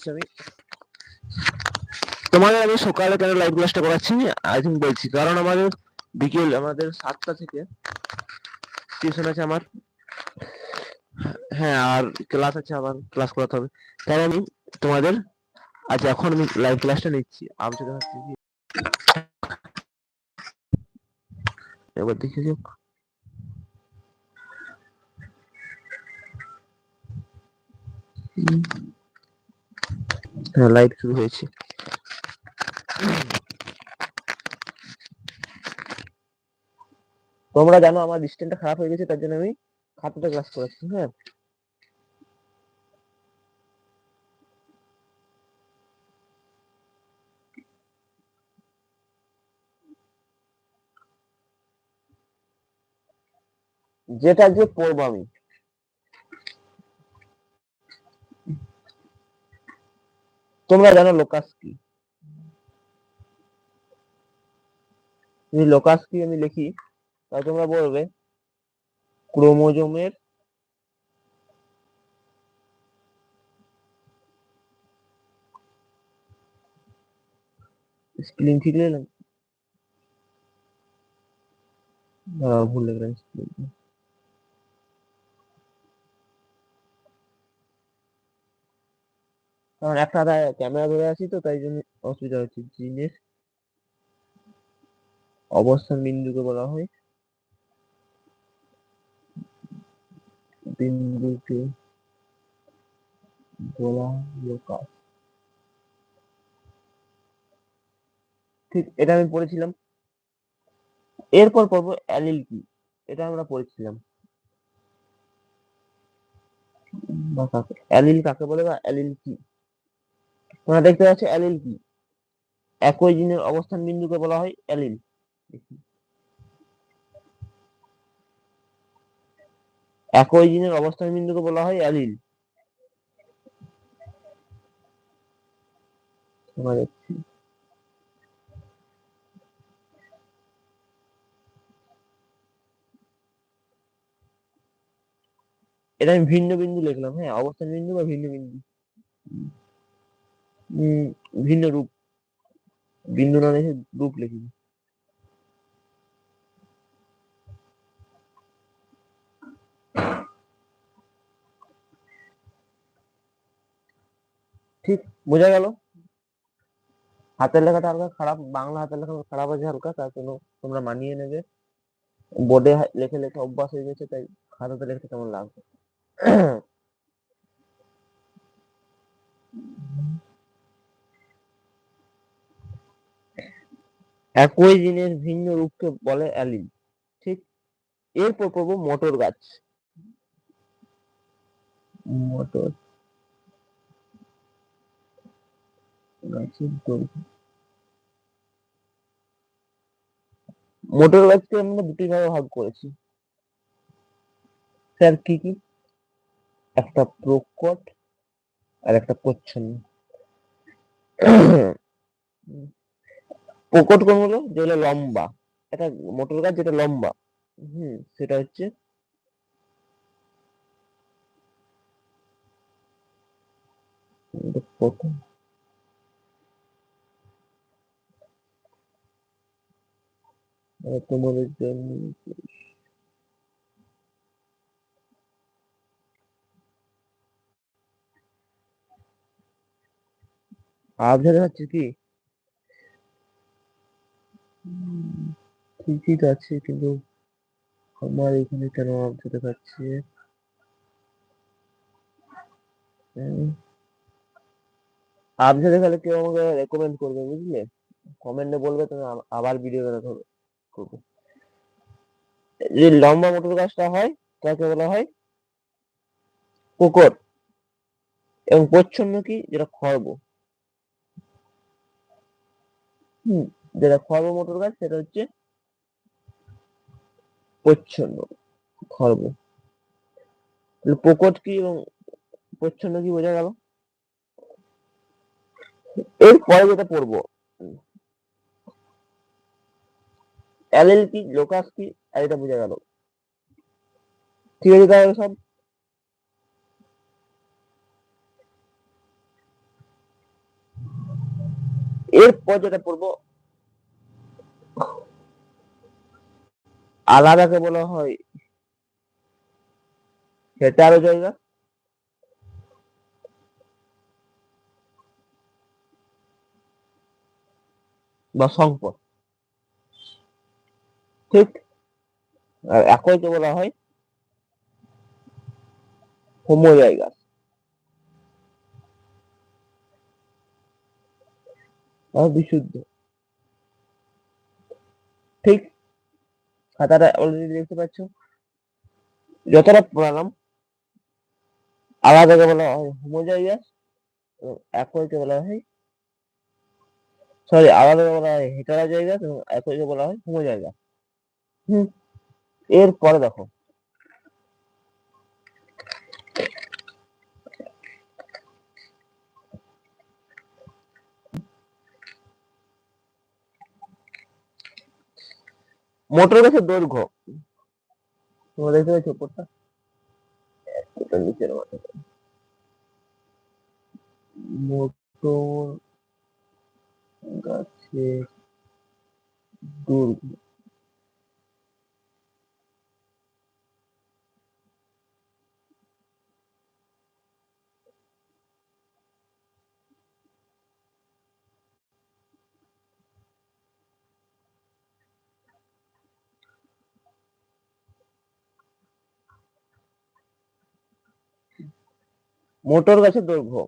দিচ্ছি আমি তোমাদের আমি সকালে কেন লাইভ ক্লাসটা করাচ্ছি? আই থিঙ্ক বলছি, কারণ আমাদের বিকেল, আমাদের সাতটা থেকে টিউশন আছে আমার। হ্যাঁ আর ক্লাস আছে আবার ক্লাস করাতে হবে। তাই আমি তোমাদের আজ এখন আমি লাইভ ক্লাসটা নিচ্ছি। আমি সেটা হচ্ছে এবার দেখে যাক। হুম। হ্যাঁ লাইভ শুরু হয়েছে। তোমরা জানো আমার ডিস্টেন্সটা খারাপ হয়ে গেছে, তার জন্য আমি খাতাতে ক্লাস করাচ্ছি হ্যাঁ। যেটা যে পড়ব আমি। তোমরা জানো লোকাস কি লোকাস কি আমি লিখি তাহলে তোমরা বলবে ক্রোমোজোমের স্পেলিং ঠিক দাঁড়াও, ভুল spelling। কারণ একটা হাতে ক্যামেরা ধরে আছি তো, তাই জন্য অসুবিধা হচ্ছে। জিনের অবস্থান বিন্দুকে বলা হয়। বিন্দুকে বলা লোকাস ঠিক, এটা আমি পড়েছিলাম। এরপর পড়ব অ্যালিল কি? এটা আমরা পড়েছিলাম। অ্যালিল কাকে বলে বা অ্যালিল কি? তোমরা দেখতে পাচ্ছ অ্যালিল কি? একই জিনের অবস্থান বিন্দুকে বলা হয় অ্যালিল। একই জিনের অবস্থান বিন্দুকে বলা হয় অ্যালিল। এটা আমি ভিন্ন বিন্দু লিখলাম হ্যাঁ অবস্থান বিন্দু বা ভিন্ন বিন্দু। ভিন্ন রূপ না রূপ ঠিক, বোঝা গেল? হাতের লেখাটা হালকা খারাপ, বাংলা হাতের লেখা খারাপ আছে হালকা, তার জন্য তোমরা মানিয়ে নেবে। বোর্ডে লেখে লেখে অভ্যাস হয়ে গেছে, তাই খাতাতে লিখতে কেমন লাগবে? একই জিনের ভিন্ন রূপকে বলে অ্যালিল। ঠিক? এরপর পড়ব মটর গাছ। মটর মোটর গাছকে আমরা দুটি ভাগে ভাগ করেছি। স্যার, কি কি? একটা প্রকট আর একটা প্রচ্ছন্ন। প্রকট কোন হলো? যেগুলো লম্বা। একটা মোটর গাছ যেটা লম্বা। হুম, সেটা হচ্ছে তোমাদের জন্য আবঝা দেখাচ্ছে কি? ঠিকই আছে, কিন্তু আমার এখানে কেন আবঝা দেখাচ্ছে আবঝা দেখালে কেউ আমাকে রেকমেন্ড করবে বুঝলে? কমেন্টে বলবে তুমি আবার ভিডিও বানাতে হবে করব। যে লম্বা মোটর গাছটা হয়, তাকে বলা হয় পুকুর এবং প্রচ্ছন্ন কি? যেটা খর্ব হুম। যেটা খর্ব মোটর গাছ, সেটা হচ্ছে প্রচ্ছন্ন, খর্ব। প্রকট কি এবং প্রচ্ছন্ন কি বোঝা গেল? এরপরে যেটা পড়ব অ্যালেল কি লোকাস কি আর এটা বোঝা গেল। ঠিক আছে তাহলে সব? এরপর যেটা পড়ব আলাদাকে বলা হয় হেটারো জায়গা? বা সংপদ ঠিক? আর একইকে বলা হয় হোমো জায়গা। বিশুদ্ধ। ঠিক? খাতাটা অলরেডি দেখতে পাচ্ছ। যতটা পড়ালাম আলাদাকে বলা হয় হোমোজাইগাস এবং একইকে বলা হয় সরি আলাদাকে বলা হয় হেটারা জায়গা এবং একইকে বলা হয় হোমো জায়গা হুম, এরপরে দেখো। মোটর গাছের দৈর্ঘ্য। তোমরা দেখতে পাচ্ছ উপরটা? এটা নিচের মাথা মোটর গাছের দৈর্ঘ্য। মোটর গাছের দৈর্ঘ্য।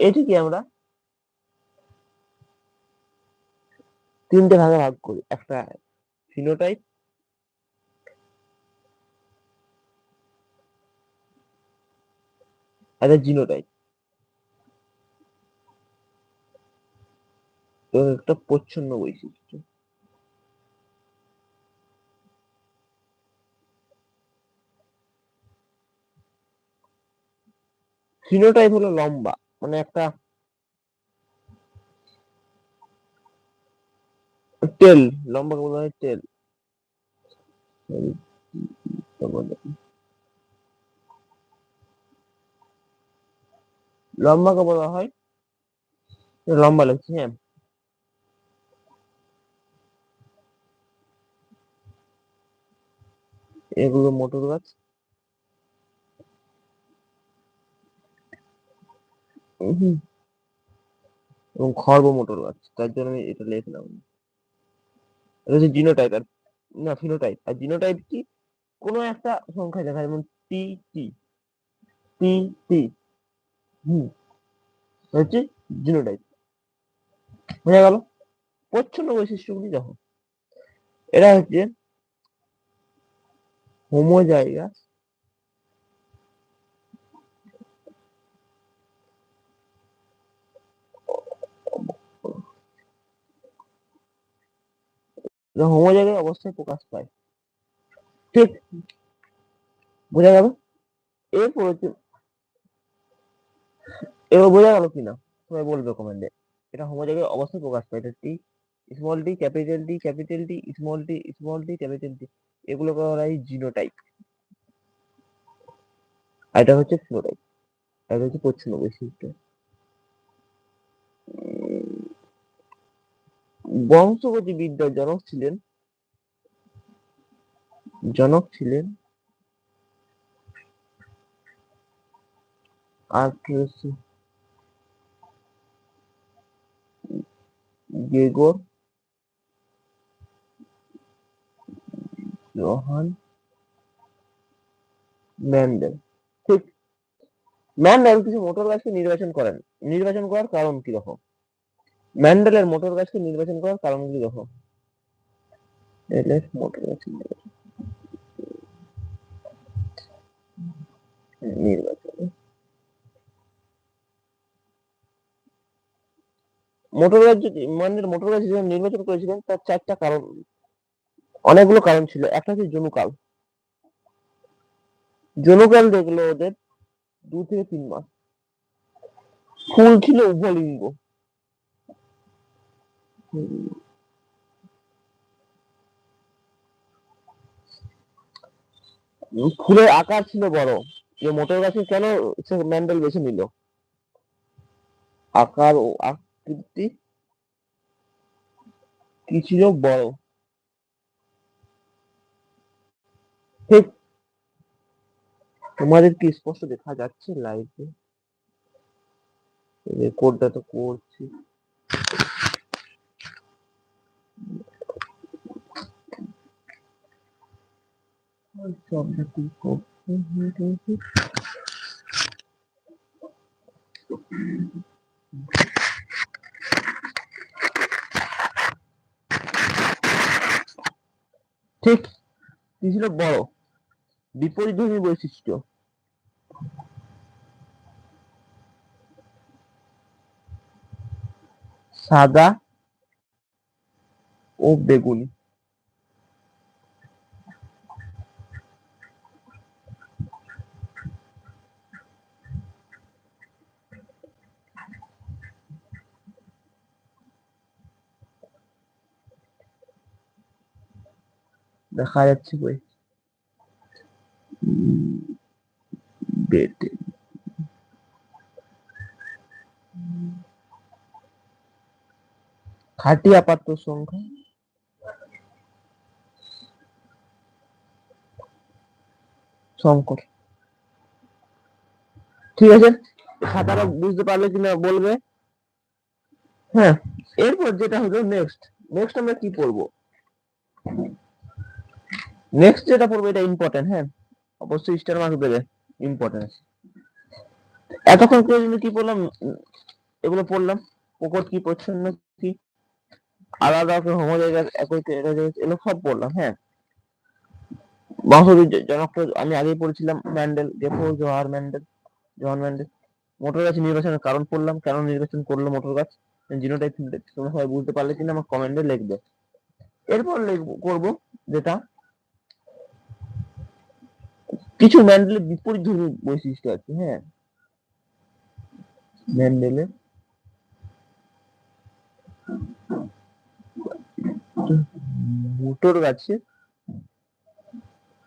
এটি কি আমরা তিনটে ভাগে ভাগ করি? একটা ফিনোটাইপ একটা জিনোটাইপ এবং একটা প্রচ্ছন্ন বৈশিষ্ট্য। ফিনোটাইপ হলো লম্বা মানে একটা টেল লম্বা বলা হয় টেল লম্বাকে বলা হয়, লম্বা লাগছে হ্যাঁ। এগুলো মোটর গাছ। হুম এবং খর্ব মোটর গাছ তার জন্য আমি এটা লিখলাম। এটা হচ্ছে জিনোটাইপ আর না ফিনোটাইপ আর জিনোটাইপ কি? কোনো একটা সংখ্যা দেখা যেমন টি টি টি টি হুম। হচ্ছে জিনোটাইপ বোঝা গেল? প্রচ্ছন্ন বৈশিষ্ট্যগুলি দেখো। এরা হচ্ছে হোমোজাইগা হোমোজাইগার অবস্থায় প্রকাশ পায়। ঠিক? বোঝা গেল? এরপর এবার বোঝা গেল কিনা? সবাই বলবে কমেন্টে এটা হোমোজাইগার অবস্থায় প্রকাশ পায়। এটা T small T capital T capital T small T small T capital T এগুলোকে বলা হয় জিনোটাইপ আর এটা হচ্ছে ফিনোটাইপ এটা হচ্ছে প্রচ্ছন্ন বৈশিষ্ট্য বংশগতি বিদ্যার জনক ছিলেন। জনক ছিলেন। আঠারোশো গেগর। Johann Mendel. ঠিক। ম্যান্ডেল কিছু মোটর গাছকে নির্বাচন করেন। নির্বাচন করার কারণ কি দেখো ম্যান্ডেলের মোটর গাছকে নির্বাচন করার কারণগুলি দেখো। এলের মোটর গাছ নির্বাচন। মোটর গাছ যদি মানের মোটর গাছ যখন নির্বাচন করেছিলেন, তার চারটা কারণ অনেকগুলো কারণ ছিল। একটা হচ্ছে জনুকাল। জনুকাল দেখল ওদের দু থেকে তিন মাস। ফুল ছিল উভলিঙ্গ ফুলের আকার ছিল বড়। যে মোটর গাছে কেন ম্যান্ডেল বেছে নিল? আকার ও আক- আকৃতি কি ছিল বড়? তোমাদের কি স্পষ্ট দেখা যাচ্ছে লাইভে রেকর্ডটা তো করছি। ঠিক কি ছিল বড় বিপরীতধর্মী বৈশিষ্ট্য। সাদা ও বেগুনি। দেখা যাচ্ছে বই বেটে। খাঁটি আপাত্ত সংখ্যা। শঙ্কর ঠিক আছে? খাতাটা বুঝতে পারলে কিনা বলবে? হ্যাঁ। এরপর যেটা হলো নেক্সট নেক্সট আমরা কি পড়ব? নেক্সট যেটা পড়ব এটা ইম্পর্টেন্ট হ্যাঁ। অবশ্যই স্টার মার্ক দেবে ইম্পর্টেন্স এতক্ষণ পর্যন্ত কি পড়লাম? এগুলো পড়লাম। প্রকট কি প্রচ্ছন্ন কি? আলাদা হোমো জায়গা একই জায়গা এগুলো সব পড়লাম হ্যাঁ। বংশবিদ জনক আমি আগেই পড়েছিলাম, ম্যান্ডেল ডেফো জোহার ম্যান্ডেল জোহার ম্যান্ডেল। মোটর গাছ নির্বাচনের কারণ পড়লাম, কেন নির্বাচন করল মোটর গাছ? জিনোটাইপ তোমরা সবাই বুঝতে পারলে কিনা, আমার কমেন্টে লিখবে। এরপর করব যেটা, কিছু ম্যান্ডেলের বিপরীত ধর্মী বৈশিষ্ট্য আছে হ্যাঁ। ম্যান্ডেলের মোটর গাছে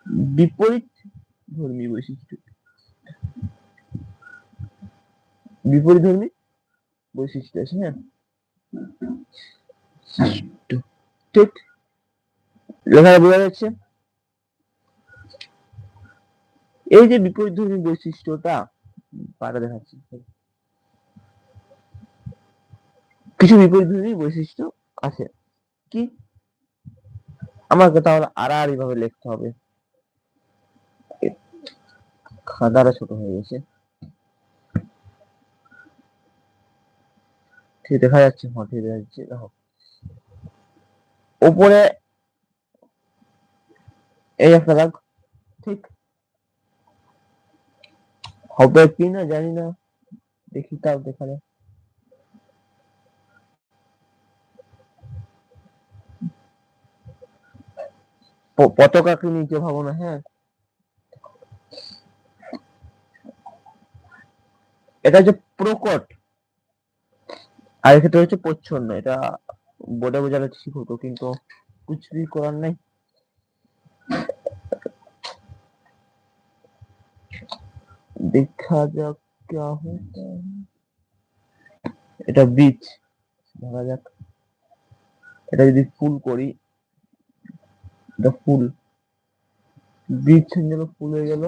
বিপরীত ধর্মী বৈশিষ্ট্য। বিপরীত ধর্মী বৈশিষ্ট্য আছে হ্যাঁ? ঠিক লেখাটা বোঝা যাচ্ছে এই যে বিপরীত ধর্মী বৈশিষ্ট্যটা, পাটা দেখাচ্ছি। কিছু বিপরীত ধর্মী বৈশিষ্ট্য আছে। কি? আমাকে তাহলে আড়াআড়ি ভাবে লিখতে হবে। খাদারা ছোট হয়ে গেছে। ঠিক দেখা যাচ্ছে হ্যাঁ ঠিক দেখা যাচ্ছে, দেখো। উপরে এই একটা দাগ, ঠিক। হবে কি না জানি না, দেখি তাও দেখা যাক। প- পতাকাকে নিচে ভাবো না হ্যাঁ। এটা হচ্ছে প্রকট আর এক্ষেত্রে হচ্ছে প্রচ্ছন্ন এটা বোর্ডে বোঝানো ঠিক হতো কিন্তু কিছু করার নাই দেখা যাক क्या होता है এটা বীজ ধরা যাক এটা যদি ফুল করি এটা ফুল বীজ গেল ফুল হয়ে গেল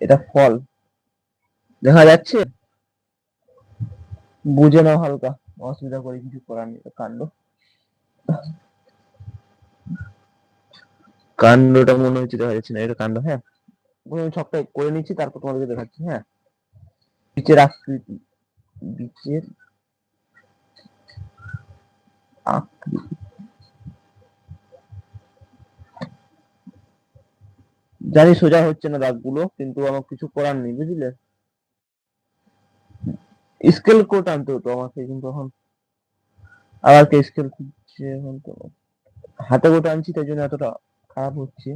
এটা ফল দেখা যাচ্ছে? বুঝে নাও হালকা, অসুবিধা করে কিছু করার নেই, কাণ্ড। কাণ্ডটা মনে হচ্ছে দেখা যাচ্ছে না, এটা কাণ্ড হ্যাঁ। করে নিচ্ছি, তারপর তোমাদেরকে দেখাচ্ছি হ্যাঁ। বীচের আকৃতি বীচের আকৃতি। জানি সোজা হচ্ছে না দাগগুলো, কিন্তু আমার কিছু করার নেই, বুঝলে? স্কেল কোট আনতে হতো আমাকে, কিন্তু এখন আবার কে স্কেল খুঁজছে এখন তো? হাতে কোট আনছি, তাই জন্য এতটা খারাপ হচ্ছে।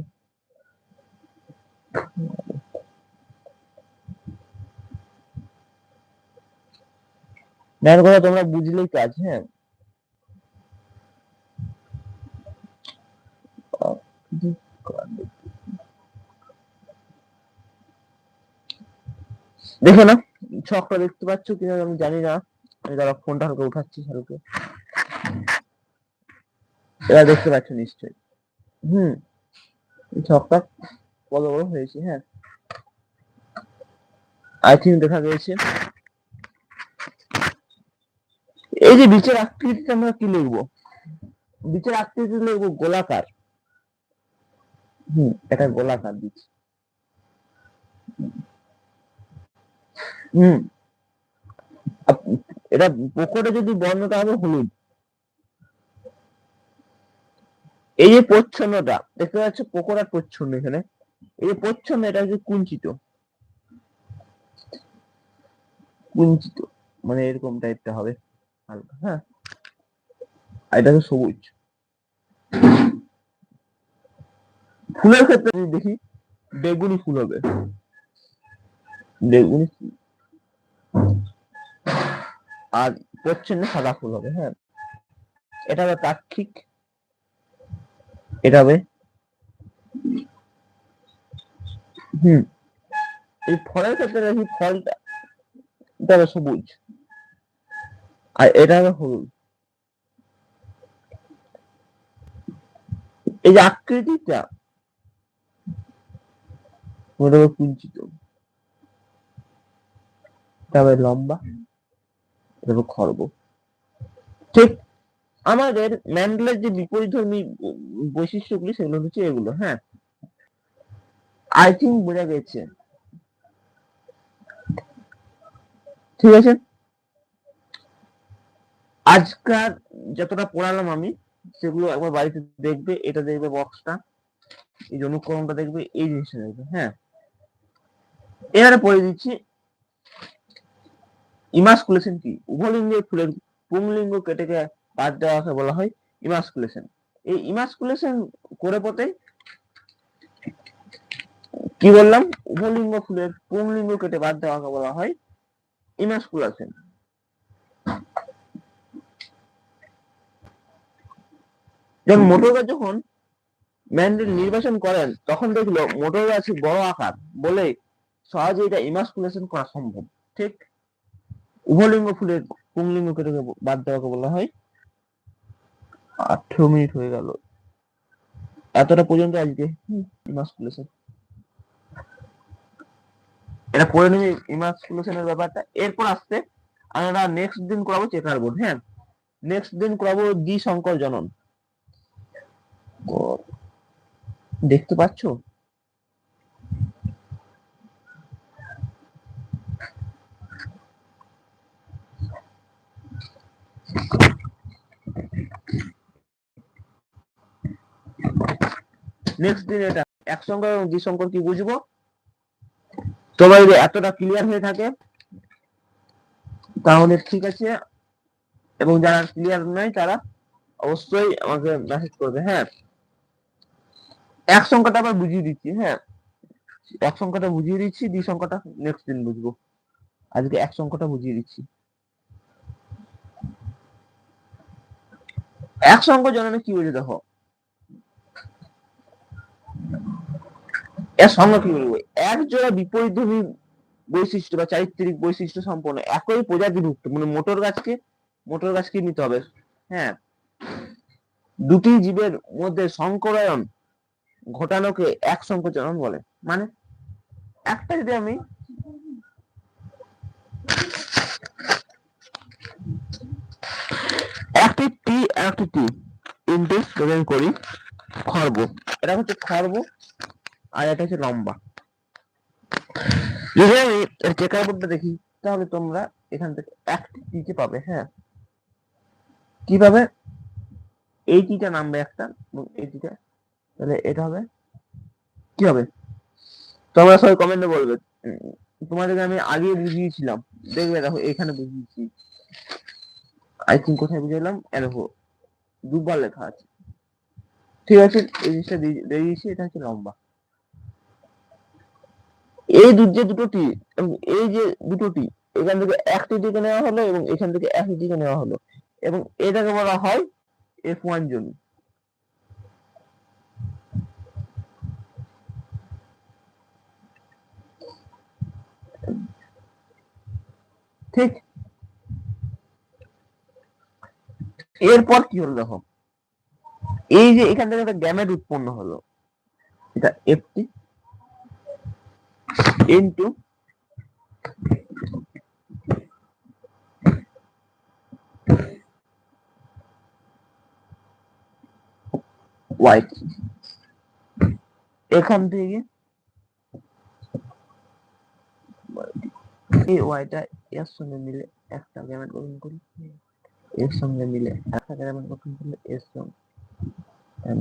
মেন কথা তোমরা বুঝলেই কাজ হ্যাঁ? দেখো না। ছকটা দেখতে পাচ্ছ কিনা আমি জানি না। আমি দাঁড়া, ফোনটা হালকা উঠাচ্ছি, হালকা। এরা দেখতে পাচ্ছ নিশ্চয়ই। হুম। ছকটা বড় বড় হয়েছে হ্যাঁ। আই থিঙ্ক দেখা গেছে। এই যে বিচের আকৃতিতে আমরা কি লিখব? বিচের আকৃতি লিখব গোলাকার। হুম, এটা গোলাকার বীজ হুম। এটা পুকুরে যদি বর্ণটা হবে হলুদ। এই যে প্রচ্ছন্নটা দেখতে পাচ্ছ পুকুর আর প্রচ্ছন্ন এখানে। এই যে প্রচ্ছন্ন, এটা হচ্ছে কুঞ্চিত। কুঞ্চিত মানে এরকম টাইপটা হবে। হালকা হ্যাঁ। আর এটা হচ্ছে সবুজ। ফুলের ক্ষেত্রে দেখি, বেগুনি ফুল হবে। বেগুনি ফুল। আর প্রচ্ছন্ন সাদা ফুল হবে হ্যাঁ। এটা হবে পাক্ষিক এটা হবে হুম, এই ফলের ক্ষেত্রে দেখি ফলটা, এটা হবে সবুজ, আর এটা হবে হলুদ। এই যে আকৃতিটা, ওটা কুঞ্চিত হবে লম্বা। হবে খর্ব। ঠিক আমাদের ম্যান্ডেলের যে বিপরীতধর্মী বৈশিষ্ট্যগুলি সেগুলো হচ্ছে এগুলো হ্যাঁ? আই থিঙ্ক বোঝা গেছে। ঠিক আছে? আজকাল যতটা পড়ালাম আমি, সেগুলো একবার বাড়িতে দেখবে, এটা দেখবে বক্সটা এই যে অনুকরণটা দেখবে, এই জিনিসটা দেখবে হ্যাঁ? এবারে পড়ে দিচ্ছি ইমাসকুলেশন কি? উভলিঙ্গের ফুলের পুংলিঙ্গ কেটে বাদ দেওয়াকে বলা হয় ইমাসকুলেশন এই ইমাসকুলেশন করে পথে কি বললাম? উভলিঙ্গ ফুলের পুংলিঙ্গ কেটে বাদ দেওয়াকে বলা হয় ইমাসকুলেশন যেমন মোটর গাছ যখন ম্যান্ডেল নির্বাচন করেন তখন দেখল মোটর গাছ বড় আকার বলে সহজে এটা ইমাসকুলেশন করা সম্ভব। ঠিক? উভলিঙ্গ ফুলের পুংলিঙ্গ কেটে বাদ দেওয়াকে বলা হয়? আঠেরো মিনিট হয়ে গেল। এতটা পর্যন্ত আজকে ইমাস ইমাসকুলেশন এটা পড়ে নিবি ইমাসকুলেশনের ব্যাপারটা। এরপর আসতে আমরা নেক্সট দিন করাবো চেকার বোর্ড হ্যাঁ? নেক্সট দিন করাবো দ্বি শঙ্কর জনন দেখতে পাচ্ছো? নেক্সট দিন এটা এক সংখ্যা এবং দ্বি সংখ্যক কি বুঝব? তোমার যদি এতটা ক্লিয়ার হয়ে থাকে তাহলে ঠিক আছে। এবং যারা ক্লিয়ার নয় তারা অবশ্যই আমাকে মেসেজ করবে হ্যাঁ। এক সংখ্যাটা আবার বুঝিয়ে দিচ্ছি হ্যাঁ। এক সংখ্যাটা বুঝিয়ে দিচ্ছি দ্বি সংখ্যাটা নেক্সট দিন বুঝব। আজকে এক সংখ্যাটা বুঝিয়ে দিচ্ছি। কি বুঝে দেখো? এর সঙ্গে কি বলব? এক জোড়া বৈশিষ্ট্য বা চারিত্রিক বৈশিষ্ট্য সম্পন্ন, একই মানে মোটর গাছকে মোটর গাছকে নিতে হবে হ্যাঁ? দুটি জীবের মধ্যে সংকরায়ন ঘটানোকে এক সংকোচন বলে মানে একটা যদি আমি একটি একটি টি ইন্টেক্স প্রেজেন্ট করি, খর্ব। এটা হচ্ছে খর্ব, আর এটা হচ্ছে লম্বা। যদি আমি চেকার বোর্ডটা দেখি, তাহলে তোমরা এখান থেকে একটি টিকে পাবে হ্যাঁ? কি পাবে এই টিটা নামবে একটা, এবং এই টিটা তাহলে এটা হবে, কি হবে? তোমরা সবাই কমেন্টে বলবে তোমাদেরকে আমি আগে বুঝিয়েছিলাম। দেখবে দেখো, এখানে বুঝিয়েছি। আই থিঙ্ক কোথায় বুঝালাম এ দেখো দুবার লেখা আছে। ঠিক আছে, এই জিনিসটা দিয়ে দিয়ে দিয়েছি, এটা হচ্ছে লম্বা। এই যে দুটো টি এই যে দুটো টি, এখান থেকে একটি টিকে নেওয়া হলো এবং এখান থেকে একটি টিকে নেওয়া হলো। এবং এটাকে বলা হয় এফ ওয়ান জমি। ঠিক। এরপর কি হলো দেখো? এই যে এখান থেকে একটা গ্যামেট উৎপন্ন হলো। এটা এফটি ইনটু ওয়াই এখান থেকে এই ওয়াইটা এর সঙ্গে মিলে একটা গ্যামেট গঠন করি। এর সঙ্গে মিলে একটা গ্যামেট গঠন করলে এর সঙ্গে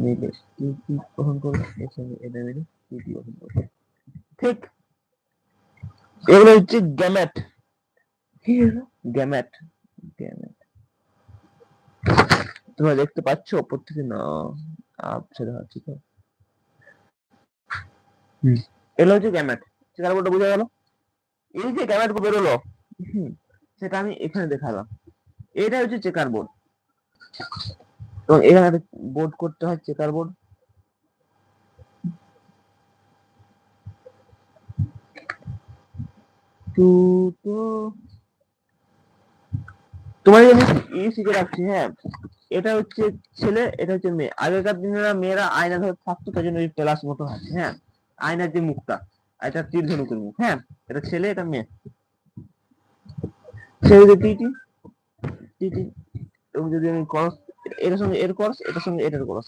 মিলে কি কি গ্রহণ করবে এর সঙ্গে এটা মিলে কি কি গ্রহণ করবে। ঠিক এগুলো হচ্ছে গ্যামেট। কি হলো? গ্যামেট। গ্যামেট। তোমরা দেখতে পাচ্ছ ওপর থেকে না আচ্ছা দেখাচ্ছি তো। হুম। এগুলো হচ্ছে গ্যামেট। বোর্ডটা বোঝা গেল। এই যে গ্যামেট বেরোলো সেটা আমি এখানে দেখালাম। এটা হচ্ছে চেকার বোর্ড এবং এখানে বোর্ড করতে হয় চেকার বোর্ড তো তো তোমার শিখে রাখছি হ্যাঁ। এটা হচ্ছে ছেলে, এটা হচ্ছে মেয়ে। আগেকার দিনেরা মেয়েরা আয়না ধরে থাকতো তাই জন্য প্লাস মতো আছে হ্যাঁ। আয়নার যে মুখটা, এটা তীর ধনুকের মুখ হ্যাঁ। এটা ছেলে, এটা মেয়ে। ছেলে টিটি টিটি যদি আমি ক্রস এটার সঙ্গে এর ক্রস এটার সঙ্গে এটার ক্রস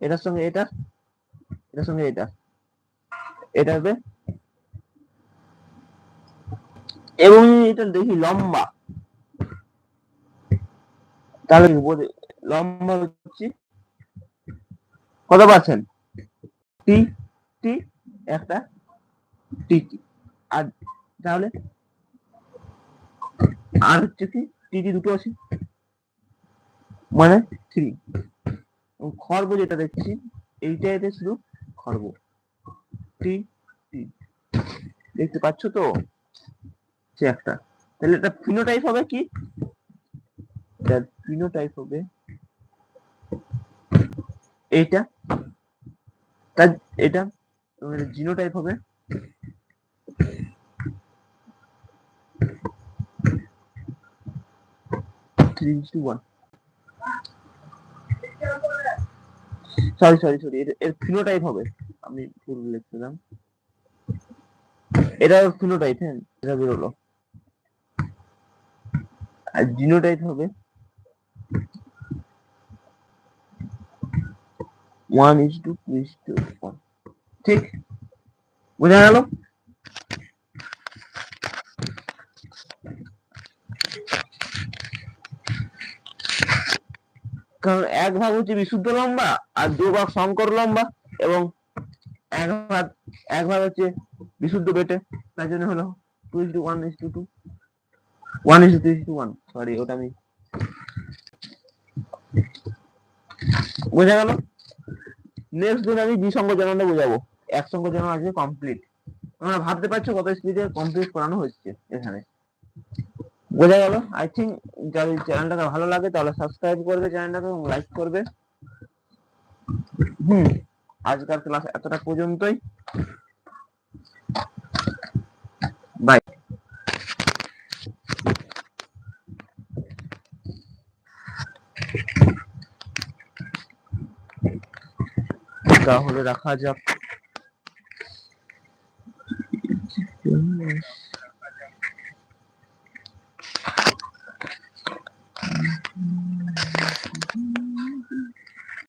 এটার সঙ্গে এটা, এটার সঙ্গে এটা। এটা হবে। এবং এটা দেখি লম্বা। তাহলে বোঝে লম্বা হচ্ছে কত পাচ্ছেন টি টি একটা টি টি আর তাহলে আর হচ্ছে কি? টি টি দুটো আছে। মানে থ্রি খর্ব যেটা দেখছি, এইটা এতে শুধু খর্ব টি টি দেখতে পাচ্ছ তো? সে একটা। তাহলে এটা ফিনোটাইপ হবে কি? এটার ফিনোটাইপ হবে এইটা। তার এটা জিনোটাইপ হবে three two one sorry sorry sorry এর ফিনোটাইপ হবে। আমি ভুল লিখছিলাম। এটা ফিনোটাইপ হ্যাঁ এটা বেরোলো। আর জিনোটাইপ হবে ওয়ান ইস টু টু ঠিক? বোঝা গেল? কারণ এক ভাগ হচ্ছে বিশুদ্ধ লম্বা আর দু ভাগ সংকর লম্বা এবং এক ভাগ এক ভাগ হচ্ছে বিশুদ্ধ বেটে তার জন্য হলো two is two one is two two one is two is two one sorry ওটা আমি বোঝা গেল? নেক্সট দিন আমি দ্বিসঙ্গ জননটা বোঝাবো। এক সঙ্গ জনন আজকে কমপ্লিট তোমরা ভাবতে পারছ কত স্পিডে কমপ্লিট করানো হচ্ছে এখানে। বোঝা গেল? আই থিঙ্ক যদি চ্যানেলটাকে ভালো লাগে তাহলে সাবস্ক্রাইব করবে চ্যানেলটাকে এবং লাইক করবে। হুম। আজকাল ক্লাস এতটা পর্যন্তই। বাই তাহলে রাখা যাক।